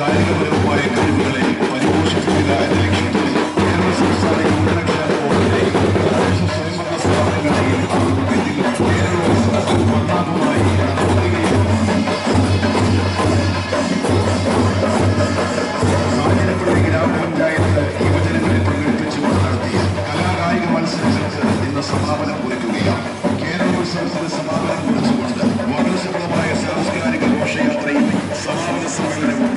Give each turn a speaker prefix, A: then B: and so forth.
A: കായികപരവുമായ കഴിവുകളെ പരിപോഷിപ്പിക്കുക എന്ന ലക്ഷ്യത്തോടെ കേരള സംസ്ഥാന യുവജനക്ഷേമ ബോർഡിലെ തദ്ദേശ സ്വയംഭരണ സ്ഥാപനങ്ങളെയും ആഭിമുഖ്യത്തിൽ കേരളോത്സവത്തിൽ ഒന്നാമതായി നടത്തുകയും കാഞ്ഞിരപ്പള്ളി ഗ്രാമപഞ്ചായത്ത് യുവജനങ്ങളെ പ്രകടിപ്പിച്ചുകൊണ്ട് നടത്തിയ കലാകായിക മത്സരങ്ങൾക്ക് ഇന്ന് സമാപനം കുറിക്കുകയാണ് കേരളോത്സവത്തിന് സമാപനം കുറിച്ചുകൊണ്ട് വളരെ ശക്തമായ സാംസ്കാരിക ഘോഷയാത്രയും സമാപന സമ്മേളനവും